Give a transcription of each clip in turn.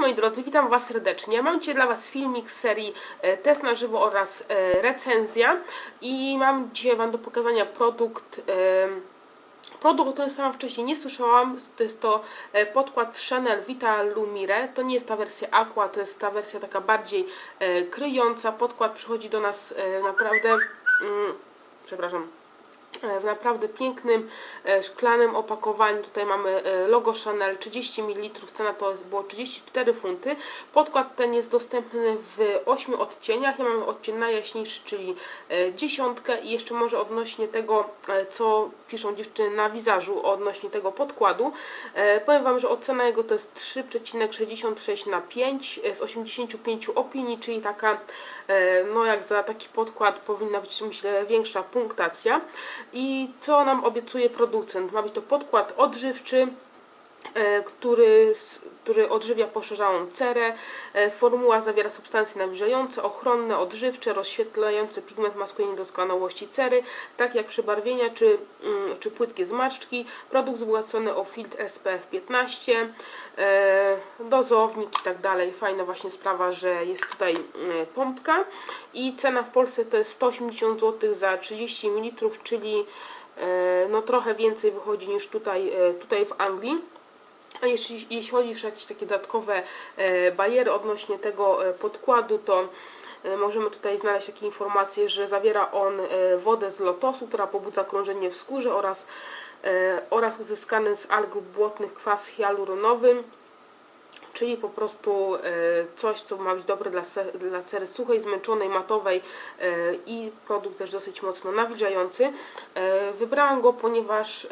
Moi drodzy, witam Was serdecznie. Mam dzisiaj dla Was filmik z serii e, Test na żywo oraz e, recenzja i mam dzisiaj Wam do pokazania produkt, e, produkt, o którym sama wcześniej nie słyszałam. To jest to podkład Chanel Vita Lumire. To nie jest ta wersja Aqua, to jest ta wersja taka bardziej kryjąca. Podkład przychodzi do nas naprawdę, mm, przepraszam, w naprawdę pięknym e, szklanym opakowaniu. Tutaj mamy e, logo Chanel 30 ml, cena to było 34 funty. Podkład ten jest dostępny w 8 odcieniach. Ja mam odcień najjaśniejszy, czyli e, dziesiątkę i jeszcze może odnośnie tego, co piszą dziewczyny na wizażu odnośnie tego podkładu. Powiem Wam, że ocena jego to jest 3,66 na 5 e, z 85 opinii, czyli taka, no jak za taki podkład powinna być myślę większa punktacja. I co nam obiecuje producent? Ma być to podkład odżywczy, który, s- który odżywia poszerzałą cerę. E, Formuła zawiera substancje nawilżające, ochronne, odżywcze, rozświetlające pigment maskuje niedoskonałości cery, tak jak przebarwienia czy, mm, czy płytkie zmarszczki. Produkt wzbogacony o filtr SPF 15, e, dozownik i tak dalej. Fajna właśnie sprawa, że jest tutaj mm, pompka i cena w Polsce to jest 180 zł za 30 ml, czyli e, no trochę więcej wychodzi niż tutaj, e, tutaj w Anglii. A jeśli, jeśli chodzi o jakieś takie dodatkowe e, bariery odnośnie tego e, podkładu, to e, możemy tutaj znaleźć takie informacje, że zawiera on wodę z lotosu, która pobudza krążenie w skórze oraz, oraz uzyskany z alg błotnych kwas hialuronowy, czyli po prostu coś, co ma być dobre dla, dla cery suchej, zmęczonej, matowej i produkt też dosyć mocno nawilżający. Wybrałam go, ponieważ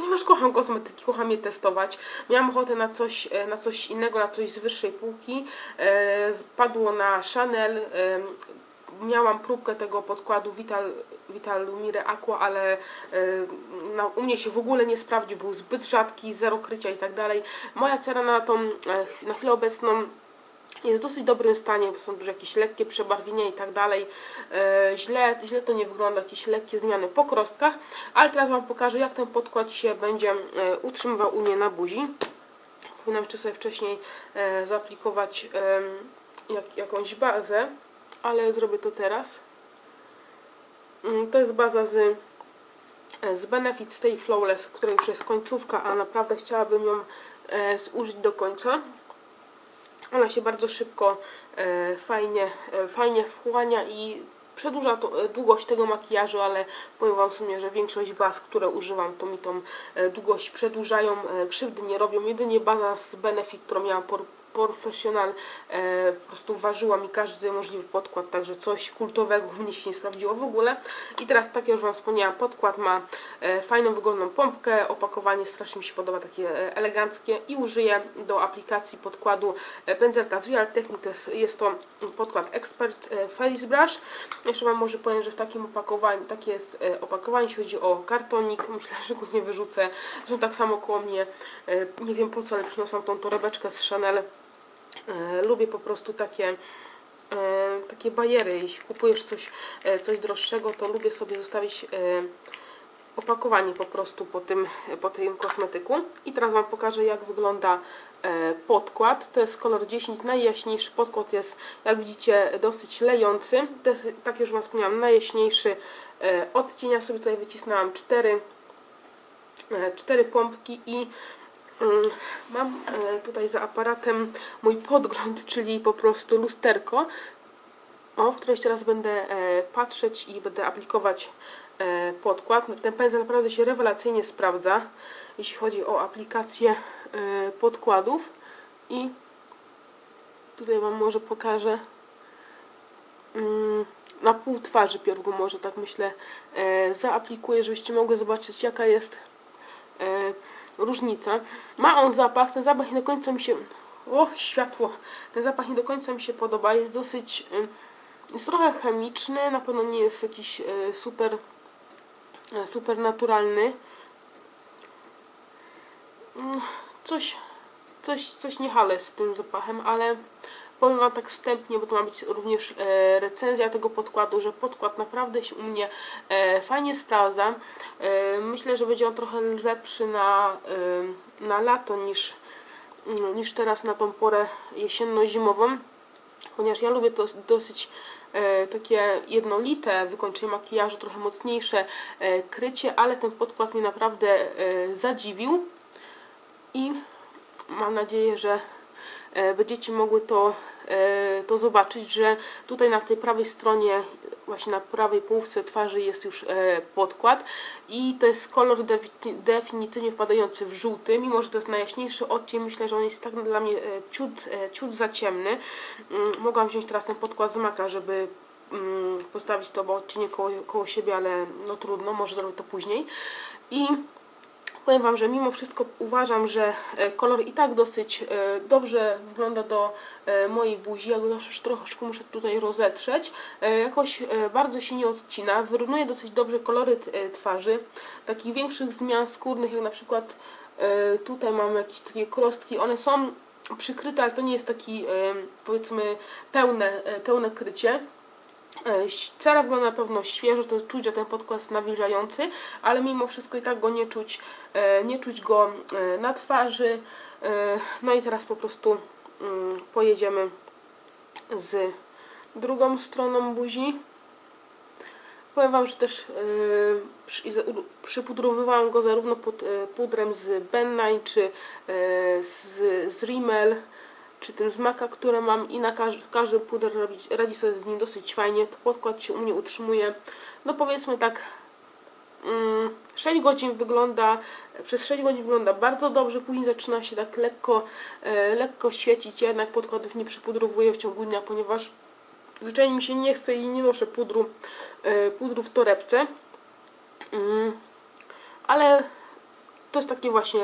ponieważ kocham kosmetyki, kocham je testować. Miałam ochotę na coś, e, na coś innego, na coś z wyższej półki. E, Padło na Chanel. e, Miałam próbkę tego podkładu Vital, Vital Lumire Aqua, ale na, u mnie się w ogóle nie sprawdził, był zbyt rzadki, zero krycia i tak dalej. Moja cera na tą, na chwilę obecną jest w dosyć dobrym stanie, bo są też jakieś lekkie przebarwienia i tak dalej. E, źle, źle to nie wygląda, jakieś lekkie zmiany po krostkach, ale teraz Wam pokażę, jak ten podkład się będzie e, utrzymywał u mnie na buzi. Powinnam jeszcze sobie wcześniej e, zaaplikować jak, jakąś bazę, ale zrobię to teraz. Mm, To jest baza z, z Benefit Stay Flawless, której już jest końcówka, a naprawdę chciałabym ją e, zużyć do końca. Ona się bardzo szybko, e, fajnie, e, fajnie wchłania i przedłuża to, e, długość tego makijażu, ale powiem Wam w sumie, że większość baz, które używam, to mi tą długość przedłużają, krzywdy nie robią. Jedynie baza z Benefit, którą miałam por, Professional, e, po prostu ważyła mi każdy możliwy podkład, także coś kultowego mnie się nie sprawdziło w ogóle. I teraz, tak jak już Wam wspomniałam, podkład ma e, fajną, wygodną pompkę, opakowanie strasznie mi się podoba, takie e, eleganckie i użyję do aplikacji podkładu e, pędzelka z Real Technique, to jest, jest to podkład Expert e, Face Brush. Jeszcze Wam może powiem, że w takim opakowaniu, takie jest e, opakowanie, jeśli chodzi o kartonik, myślę, że go nie wyrzucę. Zresztą tak samo koło mnie, e, nie wiem po co, ale przyniosłam tą torebeczkę z Chanel. E, Lubię po prostu takie e, takie bariery. Jeśli kupujesz coś, e, coś droższego, to lubię sobie zostawić opakowanie po prostu po tym, po tym kosmetyku. I teraz Wam pokażę, jak wygląda podkład. To jest kolor 10, najjaśniejszy. Podkład jest, jak widzicie, dosyć lejący. To jest, tak już Wam wspomniałam, najjaśniejszy odcień. Ja sobie tutaj wycisnęłam 4, e, cztery pompki i Mam e, tutaj za aparatem mój podgląd, czyli po prostu lusterko, o, w które jeszcze raz będę e, patrzeć i będę aplikować e, podkład. Ten pędzel naprawdę się rewelacyjnie sprawdza, jeśli chodzi o aplikację podkładów. I tutaj Wam może pokażę mm, na pół twarzy piorgu może tak myślę zaaplikuję, żebyście mogły zobaczyć jaka jest różnica. Ma on zapach, ten zapach nie do końca mi się... O, światło! Ten zapach nie do końca mi się podoba, jest dosyć... Jest trochę chemiczny, na pewno nie jest jakiś y, super y, super naturalny. Mm, Coś, coś, coś nie hale z tym zapachem, ale powiem Wam tak wstępnie, bo to ma być również e, recenzja tego podkładu, że podkład naprawdę się u mnie e, fajnie sprawdza. E, myślę, że będzie on trochę lepszy na, e, na lato niż, mm, niż teraz na tą porę jesienno-zimową, ponieważ ja lubię to dosyć e, takie jednolite wykończenie makijażu, trochę mocniejsze e, krycie, ale ten podkład mnie naprawdę e, zadziwił i mam nadzieję, że e, będziecie mogły to, to zobaczyć, że tutaj na tej prawej stronie, właśnie na prawej połówce twarzy jest już e, podkład i to jest kolor defi- definitywnie wpadający w żółty, mimo że to jest najjaśniejszy odcień, myślę, że on jest tak dla mnie e, ciut, ciut za ciemny. Mm, Mogłam wziąć teraz ten podkład z maka, żeby mm, postawić to bo odcienie koło, koło siebie, ale no trudno, może zrobię to później. I Powiem Wam, że mimo wszystko uważam, że e, kolor i tak dosyć e, dobrze wygląda do e, mojej buzi. Ja go zawsze troszeczkę muszę tutaj rozetrzeć. Jakoś bardzo się nie odcina. Wyrównuje dosyć dobrze koloryt e, twarzy. Takich większych zmian skórnych, jak na przykład tutaj mamy jakieś takie krostki. One są przykryte, ale to nie jest taki powiedzmy pełne, pełne krycie. E, Cera wygląda na pewno świeżo, to czuć, że ten podkład nawilżający, ale mimo wszystko i tak go nie czuć, e, nie czuć go e, na twarzy. No i teraz po prostu mm, pojedziemy z drugą stroną buzi. Powiem Wam, że też przypudrowywałam go zarówno pod pudrem z Ben 9 czy z, z Rimmel czy tym z Maka, które mam i na każ każdy puder radzi, sobie z nim dosyć fajnie. To podkład się u mnie utrzymuje, no powiedzmy tak mm, 6 godzin wygląda, przez 6 godzin wygląda bardzo dobrze, później zaczyna się tak lekko, e, lekko świecić, ja jednak podkładów nie przypudrowuję w ciągu dnia, ponieważ zwyczajnie mi się nie chce i nie noszę pudru, e, pudru w torebce. Mm, ale to jest takie właśnie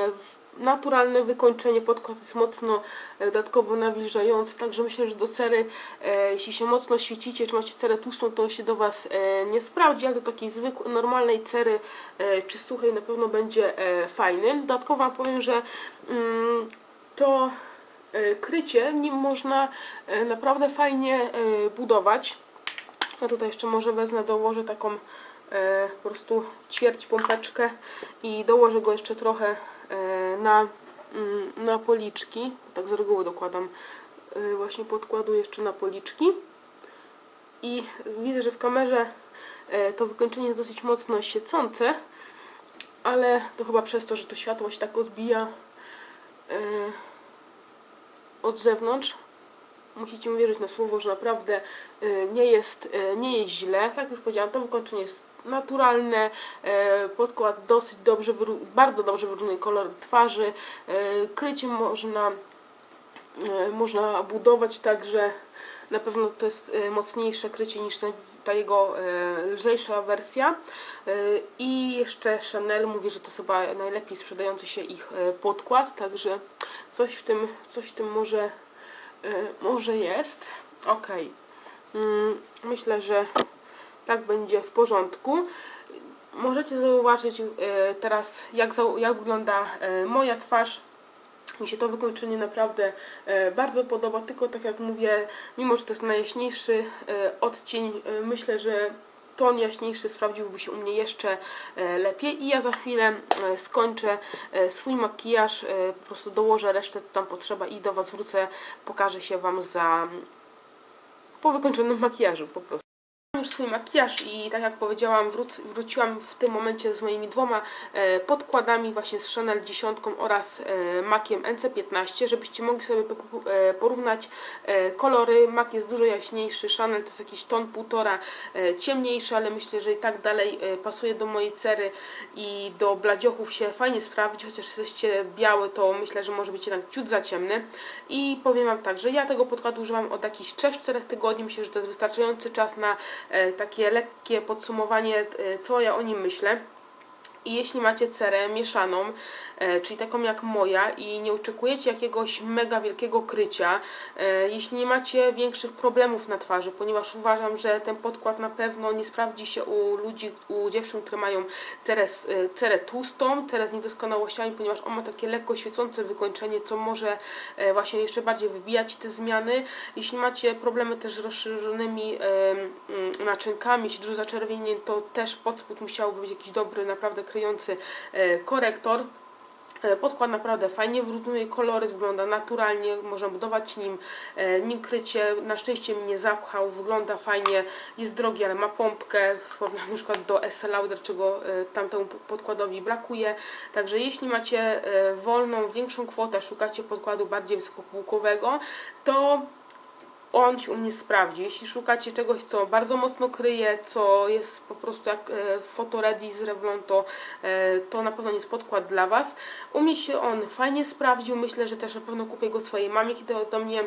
naturalne wykończenie. Podkład jest mocno e, dodatkowo nawilżający, także myślę, że do cery, e, jeśli się mocno świecicie, czy macie cerę tłustą, to się do Was e, nie sprawdzi, ale do takiej zwykłej, normalnej cery czy suchej na pewno będzie fajny. Dodatkowo Wam powiem, że mm, to krycie nim można naprawdę fajnie budować. Ja tutaj jeszcze może wezmę, dołożę taką po prostu ćwierć pompeczkę i dołożę go jeszcze trochę na, mm, na policzki. Tak z reguły dokładam e, właśnie podkładu jeszcze na policzki. I widzę, że w kamerze e, to wykończenie jest dosyć mocno świecące, ale to chyba przez to, że to światło się tak odbija e, od zewnątrz musicie mi wierzyć na słowo, że naprawdę y, nie jest, y, nie jest źle. Tak jak już powiedziałam, to wykończenie jest naturalne, y, podkład dosyć dobrze, bardzo dobrze wyrównuje kolor twarzy, y, krycie można, y, można budować także na pewno to jest mocniejsze krycie niż ta jego lżejsza wersja. I jeszcze Chanel mówi, że to chyba najlepiej sprzedający się ich podkład, także coś w tym, coś w tym może może jest. Ok. Mm, myślę, że tak będzie w porządku. Możecie zauważyć y, teraz, jak, jak wygląda y, moja twarz. Mi się to wykończenie naprawdę e, bardzo podoba, tylko tak jak mówię, mimo że to jest najjaśniejszy e, odcień, e, myślę, że ton jaśniejszy sprawdziłby się u mnie jeszcze e, lepiej i ja za chwilę e, skończę e, swój makijaż, e, po prostu dołożę resztę co tam potrzeba i do Was wrócę, pokażę się Wam za po wykończonym makijażu po prostu. Już swój makijaż i tak jak powiedziałam, wróc, wróciłam w tym momencie z moimi dwoma e, podkładami, właśnie z Chanel 10 oraz e, Maciem NC15, żebyście mogli sobie e, porównać e, kolory. Mac jest dużo jaśniejszy, Chanel to jest jakiś ton półtora e, ciemniejszy, ale myślę, że i tak dalej e, pasuje do mojej cery i do bladziochów się fajnie sprawdzi, chociaż jesteście biały, to myślę, że może być jednak ciut za ciemny. I powiem Wam tak, że ja tego podkładu używam od jakichś 3-4 tygodni, myślę, że to jest wystarczający czas na e, takie lekkie podsumowanie, e, co ja o nim myślę. I jeśli macie cerę mieszaną, e, czyli taką jak moja i nie oczekujecie jakiegoś mega wielkiego krycia, e, jeśli nie macie większych problemów na twarzy, ponieważ uważam, że ten podkład na pewno nie sprawdzi się u ludzi, u dziewczyn, które mają cerę, e, cerę tłustą, cerę z niedoskonałościami, ponieważ on ma takie lekko świecące wykończenie, co może e, właśnie jeszcze bardziej wybijać te zmiany. Jeśli macie problemy też z rozszerzonymi mm, naczynkami, jeśli dużo zaczerwienień, to też pod spód musiałby być jakiś dobry, naprawdę kryjący e, korektor. E, Podkład naprawdę fajnie wyrównuje kolory, wygląda naturalnie, można budować nim, e, nim krycie. Na szczęście mnie nie zapchał, wygląda fajnie, jest drogi, ale ma pompkę, w porównaniu na przykład do SL Lauder, czego e, tamtemu podkładowi brakuje. Także jeśli macie wolną, większą kwotę, szukacie podkładu bardziej wysokopółkowego, to on się u mnie sprawdzi. Jeśli szukacie czegoś, co bardzo mocno kryje, co jest po prostu jak e, z Revlon, to, e, to na pewno nie jest podkład dla Was. U mnie się on fajnie sprawdził. Myślę, że też na pewno kupię go swojej mamie, kiedy do mnie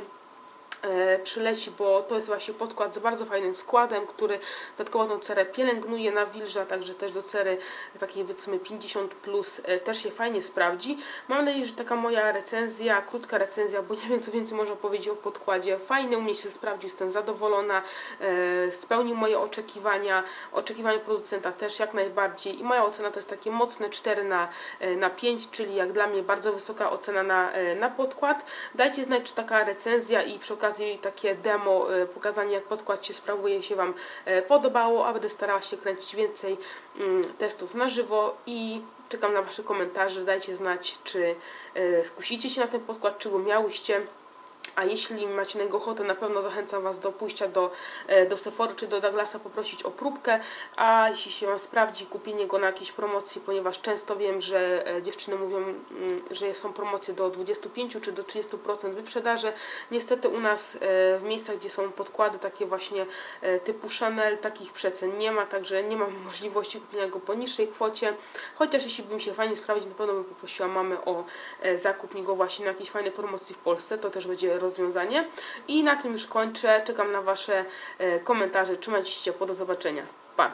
przyleci, bo to jest właśnie podkład z bardzo fajnym składem, który dodatkowo tą cerę pielęgnuje, nawilża, także też do cery takiej powiedzmy 50 plus e, też się fajnie sprawdzi. Mam nadzieję, że taka moja recenzja, krótka recenzja, bo nie wiem co więcej można powiedzieć o podkładzie, fajny u mnie się sprawdził, jestem zadowolona, e, spełnił moje oczekiwania, oczekiwania producenta też jak najbardziej i moja ocena to jest takie mocne 4 na, e, na 5, czyli jak dla mnie bardzo wysoka ocena na, e, na podkład. Dajcie znać, czy taka recenzja i przy okazji takie demo, e, pokazanie jak podkład się sprawuje się Wam e, podobało, a będę starała się kręcić więcej mm, testów na żywo i czekam na Wasze komentarze. Dajcie znać, czy e, skusicie się na ten podkład, czy go miałyście. A jeśli macie na niego ochotę, na pewno zachęcam Was do pójścia do, e, do Sephory czy do Douglasa poprosić o próbkę, a jeśli się Wam sprawdzi kupienie go na jakiejś promocji, ponieważ często wiem, że e, dziewczyny mówią, mm, że są promocje do 25 czy do 30% wyprzedaży. Niestety u nas e, w miejscach, gdzie są podkłady takie właśnie typu Chanel, takich przecen nie ma, także nie mam możliwości kupienia go po niższej kwocie. Chociaż jeśli bym się fajnie sprawdzić, na pewno bym poprosiła mamę o zakup mi go właśnie na jakiejś fajnej promocji w Polsce, to też będzie rozwiązanie. I na tym już kończę. Czekam na Wasze e, komentarze. Trzymajcie się ciepło. Do zobaczenia. Pa!